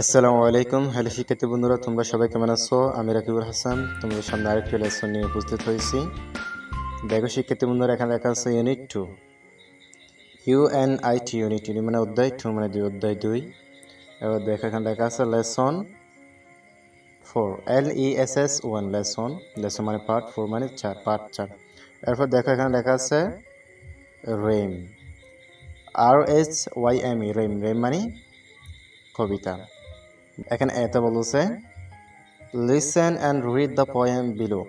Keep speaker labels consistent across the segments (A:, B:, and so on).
A: আসসালামু আলাইকুম, হ্যালো শিক্ষার্থী বন্ধুরা, তোমরা সবাই কেমন আছো? আমি রাকিবুল হাসান, তোমাদের সামনে আরেকটি লেসন নিয়ে উপস্থিত হয়েছি। দেখো শিক্ষার্থী বন্ধুরা, এখানে দেখা আছে unit two U N I T unit two মানে অধ্যায় টু মানে দুই, অধ্যায় দুই। এবার দেখো এখানে লেখা আছে lesson four L E S S one lesson lesson মানে পার্ট ফোর মানে চার পার্ট চার। এরপর দেখো এখানে লেখা আছে rhyme R S Y M E rhyme rhyme মানে কবিতা। এখানে এতে বলছে listen and read the poem below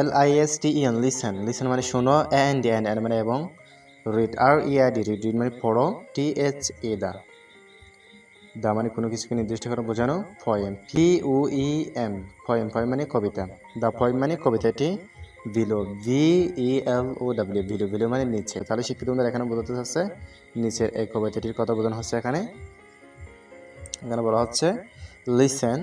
A: L I S T in listen listen মানে শোনো এন ডি এন এন মানে এবং read R E I D read read মানে পড়ো টি এইচ এ দা। দা মানে কোনো কিছুকে নির্দিষ্ট করে বোঝানো ফয়েম পি ও ই এম ফয়েম ফয়েম মানে কবিতা। দা ফয়েম মানে কবিতাটি below V E L O W below below মানে নিচে। তাহলে শিক্ষিত এখানে বোঝাতে চাচ্ছে, নিচের এই কবিতাটির কথা বোঝানো হচ্ছে এখানে? এখানে বলা হচ্ছে listen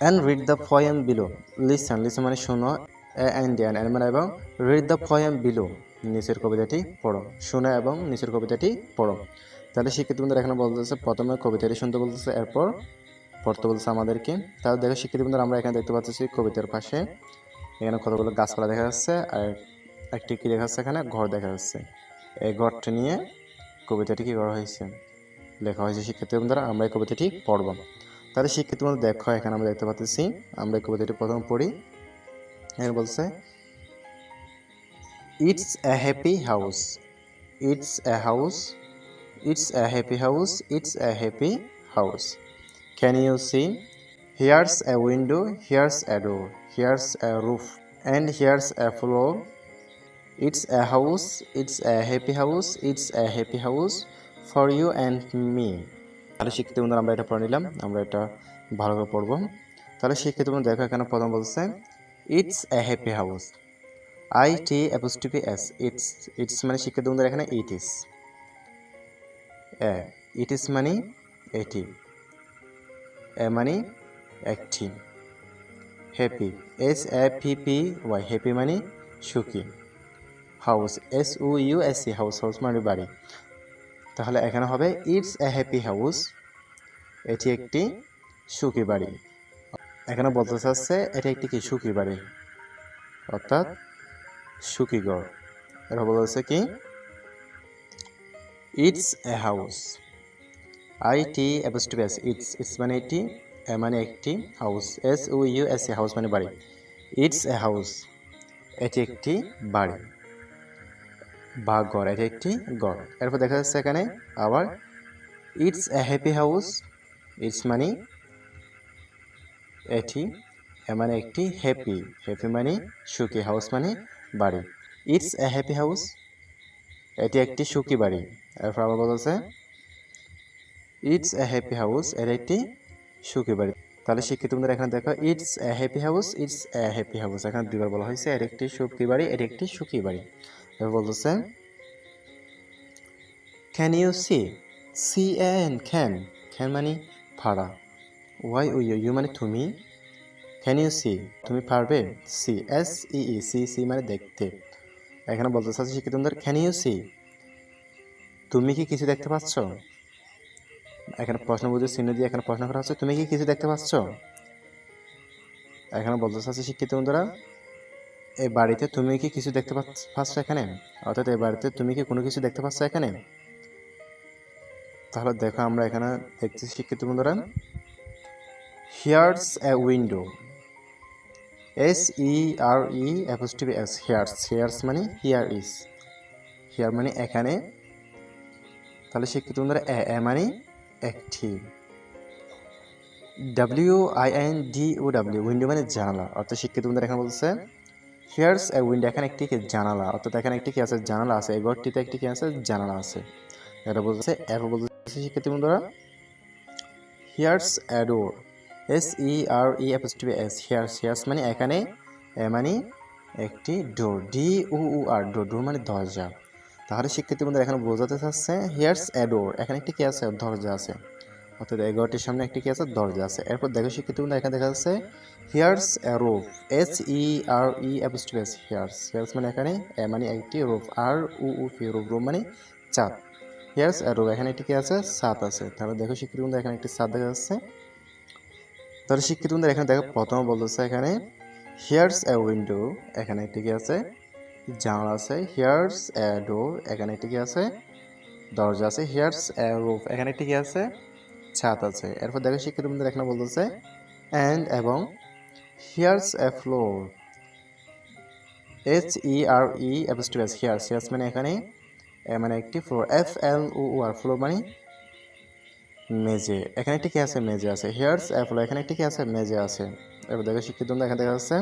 A: and read the poem below listen listen মানে শোনো অ্যান্ড অ্যান্ড অ্যান্ড মানে এবং রিড দ্য ফয়েম বিলো নিচের কবিতাটি পড়ো। শোনো এবং নিচের কবিতাটি পড়ো। তাহলে শিক্ষিত বন্ধুরা, এখানে বলতেছে প্রথমে কবিতাটি শুনতে বলতেছে, এরপর পড়তে বলতেছে আমাদেরকে। তাহলে দেখো শিক্ষিত বন্ধুরা, আমরা এখানে দেখতে পাচ্ছি কবিতার পাশে এখানে কতগুলো গাছপালা দেখা যাচ্ছে আর একটি কি দেখা যাচ্ছে এখানে? ঘর দেখা যাচ্ছে। এই ঘরটি নিয়ে কবিতাটি কি করা হয়েছে? লেখা হয়েছে শিক্ষার্থী বন্ধুরা আমরা এই কবিতাটি পড়ব। তাহলে শিক্ষার্থী বন্ধু, দেখো, এখানে আমরা দেখতে পাচ্ছি, আমরা এই কবিতাটি প্রথম পড়ি। এখানে বলছে it's a happy house it's a house it's a happy house it's a happy house can you see here's a window here's a door here's a roof and here's a floor it's a house it's a happy house it's a happy house for you and me তাহলে শিক্ষিত বন্ধুরা, আমরা এটা পড়ে নিলাম, আমরা এটা ভালো করে পড়ব। তাহলে শিক্ষিত বন্ধু দেখো এখানে প্রথম বলছে it's a happy house I T apostrophe S it's it's মানে শিক্ষিত বন্ধুরা এখানে ইট ইস এ ইট ইস মানে এটি। এ মানে একটি। Happy S A P P Y happy মানে সুখী। House S U U S C house house মানে বাড়ি। তাহলে এখানে হবে ইটস এ হ্যাপি হাউস এটি একটি সুখী বাড়ি। এখানে বলতে চাচ্ছে এটি একটি কি সুখী বাড়ি? অর্থাৎ সুখী ঘর। এটা বলতেছে কি? It's a house I T apostrophe S it's it's মানে এটি এ মানে একটি house S U U S A house মানে বাড়ি। ইটস এ হাউস এটি একটি বাড়ি। বা গড় এটি একটি গড় এরপর দেখা যাচ্ছে এখানে আবার it's a happy house it's মানে এটি মানে একটি হ্যাপি হ্যাপি মানে সুখী হাউস মানে বাড়ি। ইটস এ হ্যাপি হাউস এটি একটি সুখী বাড়ি। এরপর আবার বলছে ইটস এ হ্যাপি হাউস এটি একটি সুখী বাড়ি। তাহলে শিক্ষিত বন্ধুরা, এখানে দেখো it's a happy house it's a happy house এখানে দুইবার বলা হয়েছে এর একটি সুখী বাড়ি, এটি একটি সুখী বাড়ি। বলতেছে? Can you see C N can can মানে ফাড়া। ওয়াই ও ইউ ইউ মানে তুমি ক্যান ইউ সি তুমি পারবে see S E E see see মানে দেখতে। এখানে বলতে চাচ্ছি শিক্ষিত বন্ধুরা ক্যান ইউ সি তুমি কি কিছু দেখতে পাচ্ছ? এখানে প্রশ্ন বুঝে চিহ্ন দিয়ে এখানে প্রশ্ন করা হচ্ছে, তুমি কি কিছু দেখতে পাচ্ছ? এখানে বলতে চাচ্ছি শিক্ষিত বন্ধুরা এই বাড়িতে তুমি কি কিছু দেখতে পাচ্ছ এখানে? অর্থাৎ এই বাড়িতে তুমি কি কোনো কিছু দেখতে পাচ্ছ এখানে? তাহলে দেখো, আমরা এখানে দেখছি শিক্ষিত বন্ধুরা। Here's a window S E R E apostrophe S here's here's মানে হিয়ার ইস হিয়ার মানে এখানে। তাহলে শিক্ষিত বন্ধুরা, এ এ মানে একটি। W I N D O W window মানে জানালা। অর্থাৎ শিক্ষিত বন্ধুরা এখানে বলছে হিয়ার্স এ উইন্ডো এখানে একটি জানালা, অর্থাৎ এখানে একটি কি আছে? জানালা আছে। এই ঘরটিতে একটি কি আছে? জানালা আছে। এটা বলছে এরপর বলছে শিক্ষার্থী বন্ধুরা here's a door S E R E apostrophe S here's here's মানে এখানে, এ মানে একটি door D O O R door door মানে দরজা। তাহলে শিক্ষার্থী বন্ধুরা এখানে বোঝাতে চাচ্ছে হিয়ার্স এ ডোর এখানে একটি কি আছে? দরজা আছে। অর্থাৎ এই ঘরটির সামনে একটি কি আছে? দরজা আছে। এরপর দেখো শিক্ষার্থী এখানে দেখা যাচ্ছে here's a roof S E R E apostrophe S here's here's মানে এখানে, এ মানে একটি roof R O O F roof roof মানে চাঁদ হিয়ার্স এ রুফ এখানে একটি কি আছে? ছাদ আছে। তাহলে দেখো শিক্ষিত বন্ধু এখানে একটি ছাদ দেখা যাচ্ছে। তাহলে শিক্ষিত বন্ধু এখানে দেখো, প্রথমে বলতেছে এখানে হিয়ার্স এ উইন্ডো এখানে একটি কি আছে? জানালা আছে। হিয়ার্স এ ডোর এখানে একটি কি আছে? দরজা আছে। হিয়ার্স এ রুফ এখানে একটি কি আছে? ছাদ আছে। এরপর দেখো শিক্ষিত বন্ধু এখানে বলতেছে অ্যান্ড এবং here's a floor H E R E apostrophe here's here's মানে এখানে মানে একটি floor F L O R floor মানে মেজে এখানে একটি কি আছে? মেজে আছে। হিয়ার্স এ ফ্লোর এখানে একটি কি আছে? মেজে আছে। এবার দেখো শিক্ষিত বন্ধু এখানে দেখা যাচ্ছে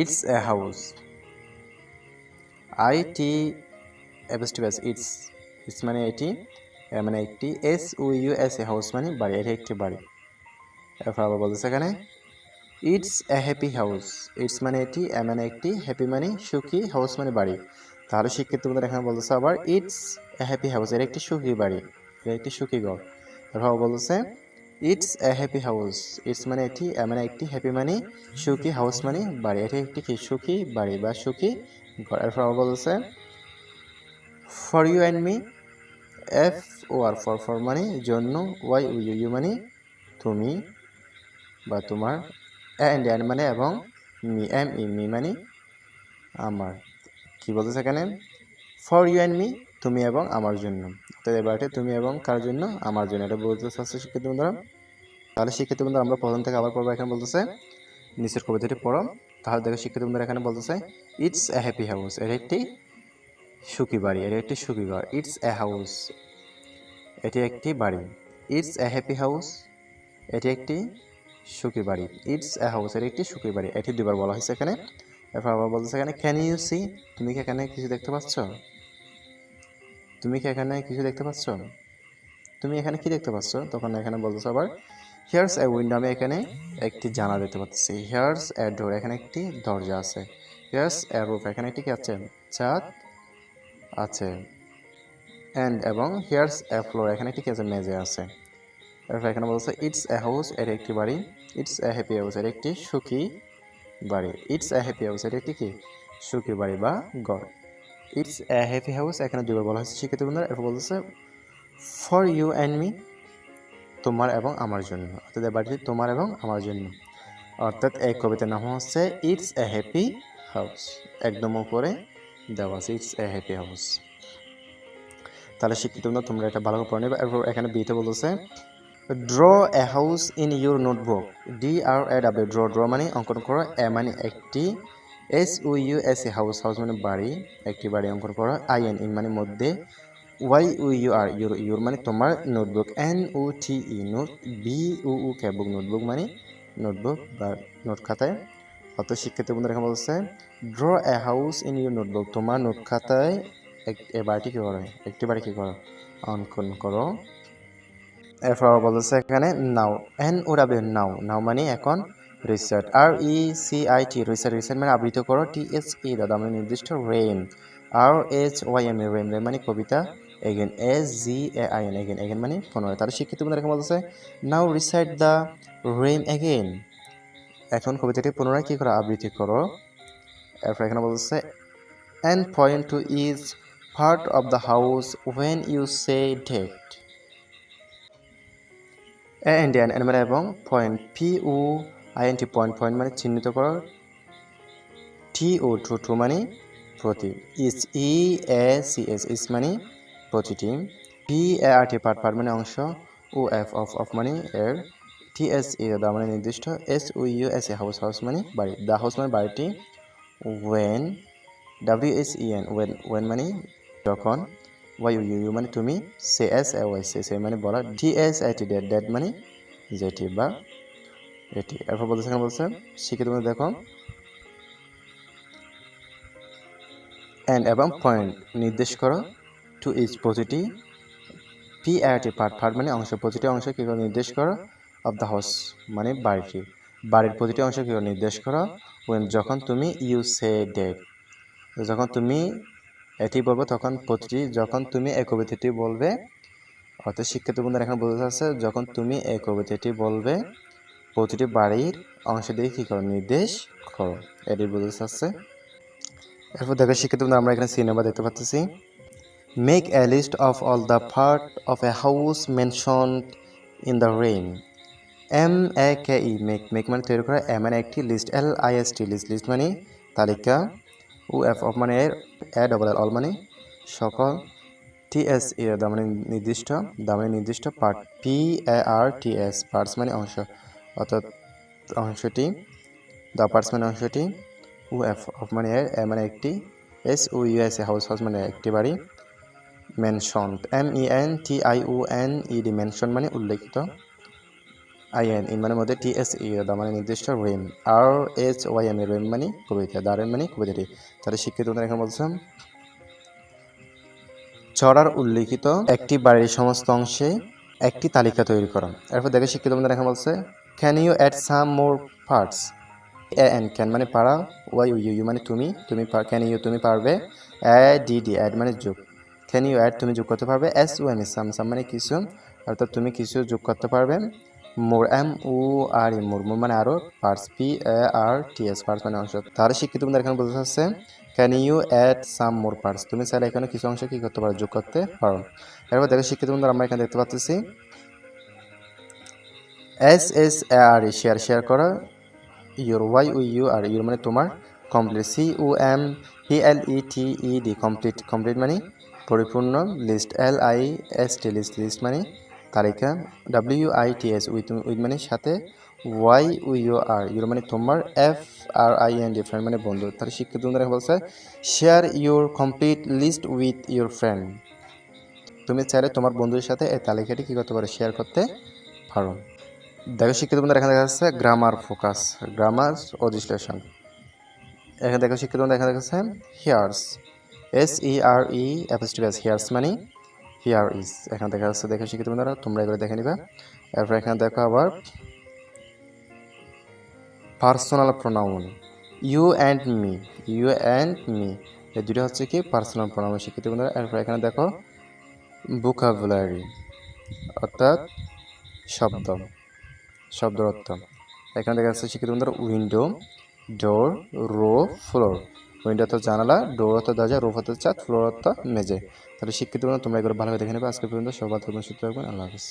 A: it's a house I T apostrophe it's it's মানে এটি মানে একটি S U S A house মানে বাড়ি, এটি একটি বাড়ি। এরপর আবার বলতেছে এখানে it's a happy house it's মানে এটি মানে একটি হ্যাপি মানে সুখী হাউস মানে বাড়ি। তাহলে শিক্ষিত বন্ধুরা এখানে বলতেছে আবার ইটস এ হ্যাপি হাউস এর একটি সুখী বাড়ি একটি সুখী ঘর। এরপর বলতেছে it's a happy house it's মানে এটি মানে একটি হ্যাপি মানে সুখী হাউস মানে বাড়ি, এটি একটি সুখী বাড়ি বা সুখী ঘর। এরপর বলতেছে for you and me F O R for for মানে জন্য ওয়াই ইউ ইউ মানে তুমি বা তোমার অ্যান্ড অ্যান্ড মানে এবং মি এম ই মি মানে আমার। কি বলতেছে এখানে? ফর ইউ অ্যান্ড মি তুমি এবং আমার জন্য। তো এবারটি তুমি এবং কার জন্য? আমার জন্য। এটা বলতে চাচ্ছে শিক্ষিত বন্ধুরা। তাহলে শিক্ষিত বন্ধুরা, আমরা প্রথম থেকে আবার পড়ব, এখানে বলতেছে, নিচের কবিতাটি পড়ো। তাহলে দেখো শিক্ষিত বন্ধুরা এখানে বলতেছে ইটস এ হ্যাপি হাউস এর একটি সুখী বাড়ি, এটা একটি সুখী ঘর। ইটস এ হাউস এটি একটি বাড়ি। ইটস এ হ্যাপি হাউস এটি একটি সুখী বাড়ি। ইটস এ হাউস এর একটি সুখী বাড়ি। এটি দুবার বলা হয়েছে এখানে। এরপর আবার বলতেছে এখানে ক্যান ইউ সি তুমি কি এখানে কিছু দেখতে পাচ্ছ? তুমি কি এখানে কিছু দেখতে পাচ্ছ? তুমি এখানে কি দেখতে পাচ্ছ? তখন এখানে বলতেছে আবার হিয়ার্স এ উইন্ডো আমি এখানে একটি জানা দেখতে পাচ্ছি। হিয়ার্স এ ডোর এখানে একটি দরজা আছে। হিয়ার্স এ রুফ এখানে একটি কি আছে? ছাদ অ্যান্ড এবং হিয়ার্স এ ফ্লোর এখানে একটি আছে মেজে আছে। এরপর এখানে বলছে ইটস এ হাউস এর একটি বাড়ি। ইটস এ হ্যাপি হাউস এর একটি সুখী বাড়ি। ইটস এ হ্যাপি হাউস এর একটি কি? সুখী বাড়ি বা গড় ইটস এ হ্যাপি হাউস এখানে দুবার বলা হয়েছে শিক্ষিত বন্ধুরা। এরপর বলতেছে ফর ইউ অ্যান্ড মি তোমার এবং আমার জন্য। অর্থাৎ এই বাড়িটি তোমার এবং আমার জন্য। অর্থাৎ এই কবিতার নাম হচ্ছে ইটস এ হ্যাপি হাউস একদম উপরে। দেওয়া আছে। ইটস এ হ্যাপি হাউস তাহলে শিক্ষিত বন্ধু, তোমরা এটা ভালো পড়ে। নেবে এরপর এখানে বিতে বলতেছে draw a house in your notebook D R A W draw draw মানে অঙ্কন করো। এ মানে একটি S U U S A house house মানে বাড়ি। একটি বাড়ি অঙ্কন করো। আই এন ইন মানে মধ্যে। Y U U R your your মানে তোমার notebook N O T E note B O K book notebook মানে নোটবুক বা নোট খাতায়। অত শিক্ষিত বন্ধুরা এখানে বলছে draw a house in your notebook তোমার নোট খাতায় এ বাড়িটি কী করো? একটি বাড়ি কী করো? অঙ্কন করো। এরপর বলতেছে এখানে নাও এন ডাব্লিউ নাও নাও মানে এখন recite R E C I T recite recite মানে আবৃত করো টি এস ই দাদা মানে নির্দিষ্ট rhyme R H Y M rhyme rhyme মানে কবিতা, again S G A I N again again মানে পুনরায় তার শিক্ষিত বন্ধুরা এখানে বলতেছে now recite the rhyme again এখন কবিতাটি পুনরায় কী করো আবৃত্তি করো? এরপর এখানে and point to each part of the house when you say date. And and and মানে এবং point P O I N T point point মানে চিহ্নিত করো টি ও টু টু মানে প্রতি ইস ই এ সি এস ইস মানে প্রতিটি। P A R T part part মানে অংশ। ও এফ অফ অফ মানে এর টি এস ই দা মানে নির্দিষ্ট S O U S A house house মানে বাড়ি দ্য হাউস মানে বাড়িটি when W S E N when when মানে যখন ওয়াই ইউ ইউ মানে তুমি সে S A Y say say মানে বলা D S I T that that মানে যেটি বা এটি এরপর বলতেছে এখানে বলছে শিক্ষিত বন্ধু দেখো অ্যান্ড এবং পয়েন্ট নির্দেশ করো টু ইচ প্রতিটি টি পার্ট পার্ট মানে অংশ প্রতিটি অংশ কী করে নির্দেশ করো অফ দ্য হাউস মানে বাড়িটি। বাড়ির প্রতিটি অংশ কী নির্দেশ করো ওয়েন যখন তুমি ইউ সে ডেট যখন তুমি এটি বলবে তখন প্রতিটি, যখন তুমি এই কবিতাটি বলবে, অর্থাৎ শিক্ষিত বন্ধুরা এখন বলতে চাচ্ছে, যখন তুমি এই কবিতাটি বলবে, প্রতিটি বাড়ির অংশ দিয়ে কী করো? নির্দেশ করো। এটি বলতে চাচ্ছে। এরপর দেখো, শিক্ষিত বন্ধু আমরা এখানে সিনেমা দেখতে পাচ্ছি make a list of all the part of a house mention in the rhyme M A K E make make মানে তৈরি করা এ মানে একটি list L I S T list list মানে তালিকা ও এফ অফ মানে এর এ ডবল এল অল মানে সকল টি এস এ দা মানে নির্দিষ্ট দা মানে নির্দিষ্ট part P A R T S parts মানে অংশ, অর্থাৎ অংশটি দ্য পার্টস মানে অংশটি ও এফ অফ মানে এর এ মানে একটি S O U S A house house মানে একটি বাড়ি mention M E N T I O N E D mention মানে উল্লেখিত। আই এন ইন মানে মধ্যে টি এস ই দা মানে নির্দিষ্ট rhyme, R H Y M rhyme মানে কবিতা দা রেম মানে কবিতাটি। তাহলে শিক্ষিত এখানে বলছিলাম। চড়ার উল্লিখিত একটি বাড়ির সমস্ত অংশে একটি তালিকা তৈরি করা। এরপর দেখে শিক্ষিত বন্ধুরা এখানে বলছে can you add some more parts A N can মানে পারা ওয়াই ইউ ইউ মানে তুমি তুমি ক্যান ইউ তুমি পারবে। এ ডি ডি অ্যাড মানে যোগ। ক্যান ইউ অ্যাড তুমি যোগ করতে পারবে। এস ও এম সাম সাম মানে কিছু, অর্থাৎ তুমি কিছু যোগ করতে পারবে। এম ও আর ই, মোর মোর মানে আরও parts, P, A, R, T, S, parts মানে অংশ। তার শিক্ষিত বন্ধুরা এখানে বলতে চাচ্ছে can you add some more parts তুমি চাইলে এখানে কিছু অংশ কী করতে পারো, যোগ করতে পারো। এরপর দেখো শিক্ষিত বন্ধুরা, আমরা এখানে দেখতে পাচ্ছি S S A R E share share করা। Your Y O U R your মানে তোমার complete C O M P L E T E D complete complete মানে পরিপূর্ণ list L I S T list list মানে তালিকা W I T S with with মানে সাথে Y U R your মানে তোমার F R I N D friend মানে বন্ধু। তাহলে শিক্ষিত বন্ধুরা বলছে share your complete list with your friend তুমি চাইলে তোমার বন্ধুদের সাথে এই তালিকাটি কী করতে পারো শেয়ার করতে পারো। দেখো শিক্ষিত বন্ধুরা এখানে দেখা যাচ্ছে গ্রামার ফোকাস গ্রামার ও বিশ্লেষণ এখানে দেখো শিক্ষিত বন্ধু এখানে দেখা যাচ্ছে here's S E R E apostrophe S here's মানে হিয়ার ইজ এখানে দেখা যাচ্ছে দেখো শিক্ষিত বন্ধুরা, তোমরা এগুলো দেখে নিবে। এরপর এখানে দেখো আবার personal pronoun you and me you and me এই দুটো হচ্ছে কি পার্সোনাল প্রোনাউন শিক্ষিত বন্ধুরা। এরপর এখানে দেখো বুকাবুলারি অর্থাৎ শব্দ শব্দ অর্থ। এখানে দেখা যাচ্ছে শিক্ষিত বন্ধুরা window door row floor window অর্থাৎ জানালা ডোর অর্থাৎ দরজা রোফ অর্থাৎ ছাদ ফ্লোর অর্থাৎ মেজে তাহলে শিক্ষিত তোমরা এগুলো ভালোভাবে দেখে নেবে। আজকে পর্যন্ত সবার সুস্থ থাকবেন। আল্লাহ হাফিজ।